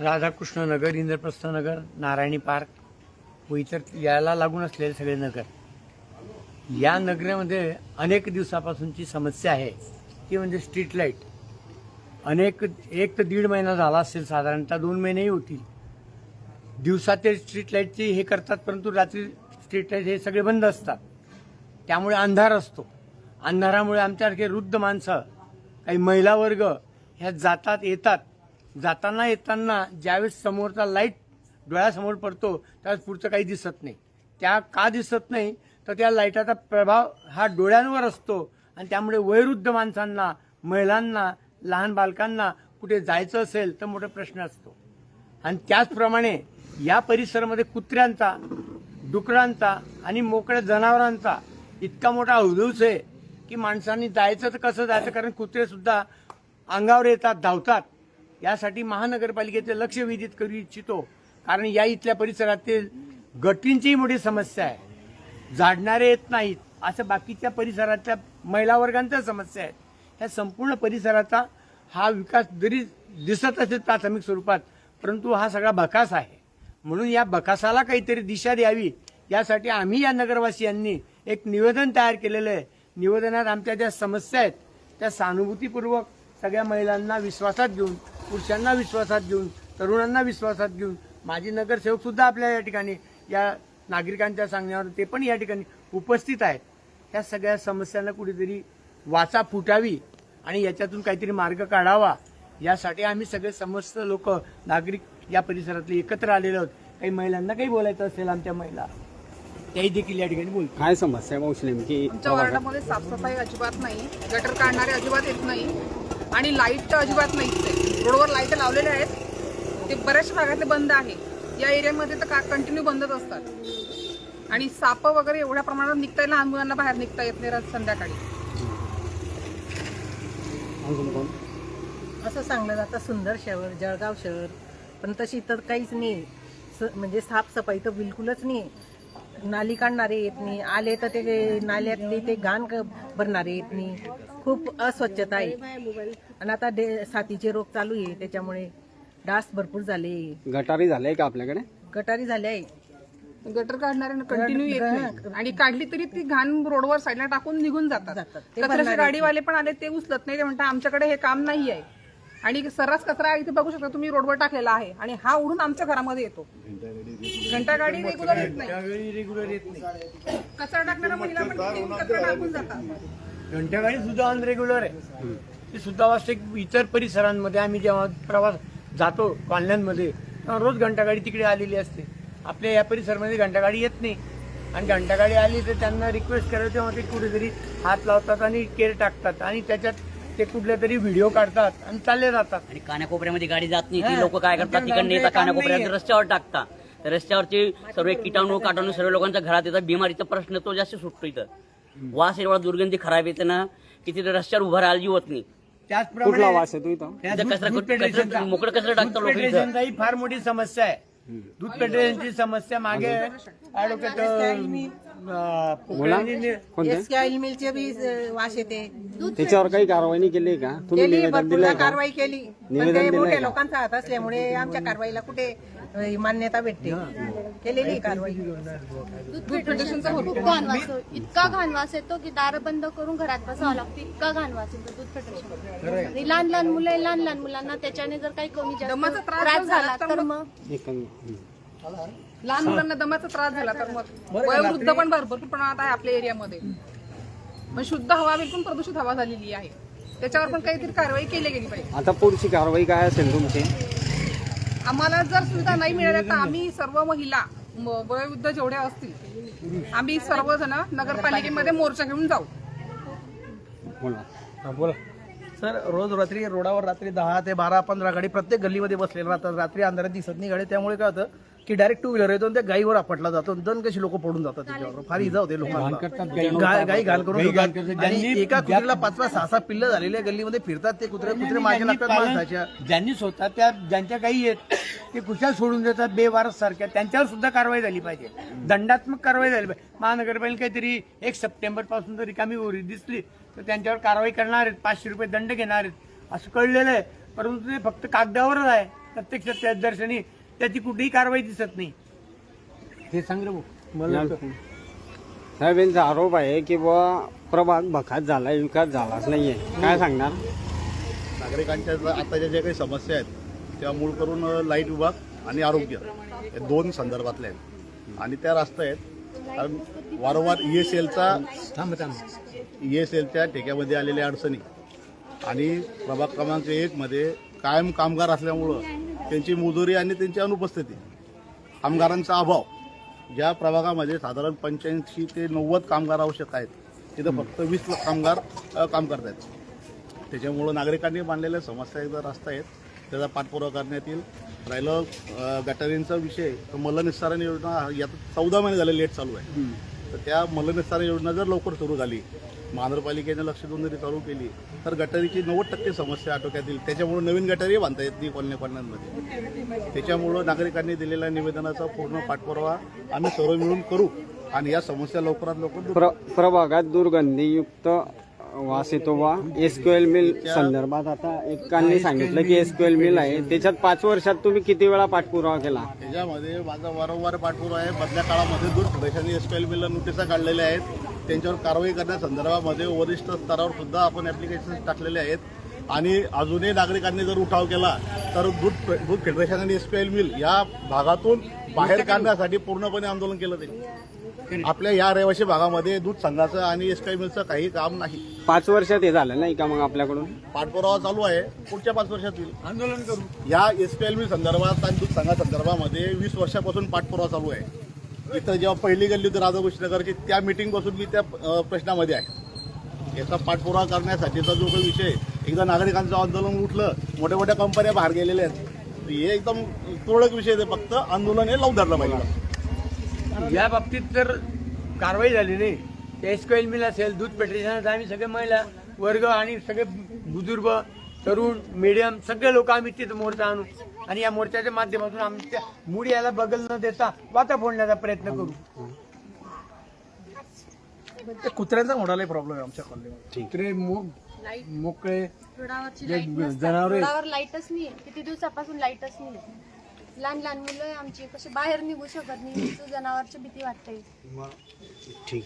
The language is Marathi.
राधाकृष्ण नगर इंद्रप्रस्थ नगर नारायणी पार्क व इतर याला लागून असलेले सगळे नगर. या नगरामध्ये अनेक दिवसापासूनची समस्या आहे. ती म्हणजे स्ट्रीट लाइट अनेक एक तर दीड महिना झाला असेल साधारणतः दोन महिनेही होतील. दिवसा ते स्ट्रीट लाईटची हे करतात परंतु रात्री स्ट्रीट लाइट हे सगळे बंद असतात. त्यामुळे अंधार असतो. अंधारामुळे आमच्यासारखे वृद्ध माणसं काही महिला वर्ग ह्या जातात येतात. जाताना येताना ज्यावेळेस समोरचा लाइट डोळ्यासमोर पडतो त्यावेळेस पुढचं काही दिसत नाही. त्या का दिसत नाही? तर त्या लाईटाचा प्रभाव हा डोळ्यांवर असतो आणि त्यामुळे वयोवृद्ध माणसांना महिलांना लहान बालकांना कुठे जायचं असेल तर मोठा प्रश्न असतो. आणि त्याचप्रमाणे या परिसरामध्ये कुत्र्यांचा डुकरांचा आणि मोकळ्या जनावरांचा इतका मोठा अवधूस आहे की माणसांनी जायचं तर कसं जायचं? कारण कुत्रे सुद्धा अंगावर येतात धावतात. यासाठी महानगरपालिकेचे लक्ष वेधित करू इच्छितो. कारण या इथल्या परिसरातील गटींचीही मोठी समस्या आहे. झाडणारे येत नाहीत. असं बाकीच्या परिसरातल्या महिला वर्गांच्या समस्या आहेत ह्या संपूर्ण परिसराचा हा विकास जरी दिसत असेल प्राथमिक स्वरूपात परंतु हा सगळा बकास आहे. म्हणून या बकासाला काहीतरी दिशा द्यावी. यासाठी आम्ही या नगरवासियांनी एक निवेदन तयार केलेलं आहे. निवेदनात आमच्या ज्या समस्या आहेत त्या सहानुभूतीपूर्वक सगळ्या महिलांना विश्वासात घेऊन पुरुषांना विश्वासात घेऊन तरुणांना विश्वासात घेऊन माजी नगरसेवक सुद्धा आपल्या या ठिकाणी या नागरिकांच्या सांगण्यावर ते पण या ठिकाणी उपस्थित आहेत. ह्या सगळ्या समस्यांना कुठेतरी वाचा फुटावी आणि याच्यातून काहीतरी मार्ग काढावा. यासाठी आम्ही सगळे समस्त लोक नागरिक या परिसरातले एकत्र आलेलो आहोत. काही महिलांना काही बोलायचं असेल आमच्या महिला. त्याही देखील या ठिकाणी बोलतो. काय समस्या आहे मावशी नेमकी? आमच्या वॉर्डामध्ये साफसफाई अजिबात नाही गटर काढणारे अजिबात येत नाही आणि लाइट तर अजिबात नाहीच रोडवर लाइट लावलेले आहेत. ते बऱ्याचशा भागातले बंद आहे. या एरियामध्ये तर कंटिन्यू बंदच असतात. आणि साप वगैरे एवढ्या प्रमाणात निघताय लहान मुलांना बाहेर निघता येत नाही संध्याकाळी. अजून कोण? असं सांगलं जातं सुंदर शहर जळगाव शहर पण तशी तर काहीच नाही. स- म्हणजे साफसफाई तर बिलकुलच नाही. नाली काढणारे येत नाही. आले तर ते नाल्यातले ते घाण क- भरणारे येत नाही. खूप अस्वच्छता आहे. आणि आता डे साथीचे रोग चालू आहे. त्याच्यामुळे डास भरपूर झाले. गटारी झालंय का आपल्याकडे? गटारी झाले आहे. गटर काढणारे कंटिन्यू येत नाही. आणि काढली तरी ती घाण रोडवर साईडला टाकून निघून जातात. जातात. ते कचऱ्याचे भरणारे गाडीवाले पण आले ते उचलत नाही. ते म्हणतात आमच्याकडे हे काम नाही आहे आणि सर्रास कचरा इथे बघू शकता तुम्ही रोडवर टाकलेला आहे. आणि हा उडून आमच्या घरामध्ये येतो. घंटा गाडी रेग्युलर येत नाही. रेग्युलर येत नाही. कचरा टाकणारा महिला पण तिथे कचरा टाकून जातात. घंटागाडी सुद्धा अनरेग्युलर आहे. ती सुद्धा वास्तविक इतर परिसरांमध्ये आम्ही जेव्हा प्रवास जातो कॉलन्यांमध्ये तेव्हा रोज घंटागाडी तिकडे आलेली असते. आपल्या या परिसरामध्ये घंटागाडी येत नाही. आणि घंटागाडी आली तर त्यांना रिक्वेस्ट करायचं तेव्हा ते कुठेतरी हात लावतात आणि केर टाकतात. आणि त्याच्यात ते कुठल्या तरी व्हिडिओ काढतात आणि चालले जातात. आणि कानाकोपऱ्यामध्ये गाडी जात नाही. ती लोक काय करतात? ते तिकडनं येतात कानाकोपऱ्यात. रस्त्यावर टाकतात. तर रस्त्यावरचे सर्व किटाणू काटाणू सर्व लोकांच्या घरात येतात. बिमारीचा प्रश्न तो जास्त सुटतो इथं. वास एवढा दुर्गंधी खराब येते ना की तिथे रस्त्यावर उभं राहायला होत नाही. कुठला त्याचप्रमाणे वास येतो इथं? मोकळं कचरा टाकतात ही फार मोठी समस्या आहे. दूध पेट्रोलची समस्या मागे ॲडव्होकेट अं, पोकळ्यांनी कोणते? एस के ऑइल मिलचे बी अं, वास येते. त्याच्यावर काही कारवाई नाही केली का? तुम्ही केली निवेदन भरपूर दिलंय का? कारवाई केली. पण निवेदन ते दिलंय मोठ्या का? लोकांचा हात असल्यामुळे आमच्या कारवाईला कुठे मान्यता भेटते. केलेली कारवाई. दूध पेट्रोलचा खूप घाण वास. इतका घाण वास येतो की दार बंद करून घरात बसावं लागतं. इतका घाण वास येतो दूध आणि लहान लहान मुलं आहे, लहान लहान मुलांना त्याच्याने जर काही कमी जास्त दमाचा त्रास झाला तर मग-. लहान मुलांना दमाचा त्रास झाला तर मग? वयोवृद्ध पण भरपूर प्रमाणात आहे आपल्या एरियामध्ये. पण शुद्ध हवा बिलकुल प्रदूषित हवा झालेली आहे. त्याच्यावर पण काहीतरी कारवाई केली गेली पाहिजे. आता पुढची कारवाई काय असेल तुमची? आम्हाला जर सुविधा नाही मिळाल्या तर आम्ही सर्व महिला वयोवृद्ध जेवढ्या असतील आम्ही सर्वजण नगरपालिकेमध्ये मोर्चा घेऊन जाऊ. बोला. बोला. सर रोज रात्री रोडावर रात्री दहा ते बारा पंधरा गाडी प्रत्येक गल्लीमध्ये बसलेल्या राहतात. रात्री अंधारात दिसत नाही गाडी. त्यामुळे काय होतं की डायरेक्ट टू व्हीलर येतो आणि त्या गाईवर आपटला जातो दन कशी लोक पडून जातात त्याच्यावर फार इजा होते लोकांना. गाय गाई घाल करून. आणि एका कुत्रीला पाच पाच सहा सहा पिल्ल झालेल्या गल्लीमध्ये. फिरतात ते कुत्रे. कुत्रे मागे ज्यांनी लागतात पालन- माणसाच्या. ज्यांनी स्वतः त्या ज्यांच्या काही येत ते कुशल सोडून देतात बेवारस सारख्या त्यांच्यावर सुद्धा कारवाई झाली पाहिजे. दंडात्मक कारवाई झाली पाहिजे. महानगरपालिका काहीतरी एक सप्टेंबरपासून जर रिकामी उरी दिसली तर त्यांच्यावर कारवाई करणार आहेत. पाचशे रुपये दंड घेणार आहेत. असं कळलेलं आहे. परंतु ते फक्त कागदावरच आहे. प्रत्यक्षात त्या दर्शनी त्याची कुठेही कारवाई दिसत नाही. हे सांग रे भाऊ. मला साहेब यांचा आरोप आहे की बुवा प्रभाग भकात झालाय विकास झालाच नाहीये. काय सांगणार? नागरिकांच्या ज्या- आताच्या ज्या काही समस्या आहेत त्या मूळ करून लाइट विभाग आणि आरोग्य हे दोन संदर्भातले आहेत. आणि त्या रास्ता आहेत कारण वारंवार ई एस एलचा थांब थांब. ई एस एलच्या ठेक्यामध्ये आलेल्या अडचणी आणि प्रभाग क्रमांक एकमध्ये कायम कामगार असल्यामुळं त्यांची मुजोरी आणि त्यांची अनुपस्थिती. कामगारांचा अभाव. ज्या प्रभागामध्ये साधारण पंच्याऐंशी ते नव्वद कामगार आवश्यक आहेत तिथं फक्त वीस कामगार काम करत आहेत त्याच्यामुळं नागरिकांनी मांडलेल्या समस्या एकदा रस्ता आहेत त्याचा पाठपुरावा करण्यात येईल. राहिलं गटारींचा विषय तर मलनिस्सारण योजना यात चौदा महिने झाले लेट चालू आहे. तर त्या मलनिस्सारण योजना जर लवकर सुरू झाली महानगरपालिकेने लक्ष देऊन जरी चालू केली तर गटारीची नव्वद टक्के समस्या आटोक्यात येईल त्याच्यामुळे नवीन गटारी बांधता येत नाही कॉलनी कॉलन्यांमध्ये त्याच्यामुळं नागरिकांनी दिलेल्या निवेदनाचा पूर्ण पाठपुरावा आम्ही सर्व मिळून करू आणि या समस्या लवकरात लवकर दूर प्र प्रभागात दुर्गंधीयुक्त वास येतो वा एसक्यूएल मिल संदर्भात आता एकांनी सांगितलं की एसक्यूएल मिल आहे. त्याच्यात पाच वर्षात तुम्ही किती वेळा पाठपुरावा केला? त्याच्यामध्ये माझा वारंवार पाठपुरावा आहे. मधल्या काळामध्ये दूध प्रदेशांनी एस पी एल मिलला नोटिसा काढलेल्या आहेत. त्यांच्यावर कारवाई करण्यासंदर्भामध्ये वरिष्ठ स्तरावर सुद्धा आपण ऍप्लिकेशन टाकलेले आहेत. आणि अजूनही नागरिकांनी जर उठाव केला तर दूध दूध फेडरेशन आणि एस पी एल मिल या भागातून बाहेर काढण्यासाठी पूर्णपणे आंदोलन केलं जाईल. आपल्या या रहिवासी भागामध्ये दूध संघाचं आणि एस पी एल मिलचं काही काम नाही. पाच वर्षात हे झालं नाही का मग आपल्याकडून? पाठपुरावा चालू आहे. पुढच्या पाच वर्षात होईल आंदोलन करू. या एस पी एल मी संदर्भात आणि दूध संघा संदर्भामध्ये वीस वर्षापासून पाठपुरावा चालू आहे. इथं जेव्हा पहिली गल्ली होती राधाकृष्णनगरची त्या मीटिंगपासून मी त्या प्रश्नामध्ये आहे. याचा पाठपुरावा करण्यासाठीचा जो काही विषय एकदा नागरिकांचं आंदोलन उठलं मोठ्या मोठ्या कंपन्या बाहेर गेलेल्या आहेत. हे एकदम तुरळक विषय आहे. फक्त. आंदोलन हे लावून धरलं पाहिजे. या बाबतीत तर कारवाई झाली नाही. एस एल मिल असेल दूध पेट्रेशन आम्ही सगळे महिला वर्ग आणि सगळे बुजुर्ग तरुण मीडियम सगळे लोक आम्ही तिथं मोर्चा आणू. आणि या मोर्चाच्या माध्यमातून आमच्या मूड याला बगल न देता वाता फोडण्याचा प्रयत्न करू. ते कुत्र्यांचा मोठाला प्रॉब्लेम आहे आमच्या कॉलनीमध्ये. कुत्रे मोकळे रोडावरची जे लाइट नसतात. जनावरे रोडावर लाईटच नाही किती दिवसापासून लाईटच नाही लहान लहान मुलं आहे आमची कशी बाहेर निघू शकत नाही. जनावरची भीती वाटते. ठीक.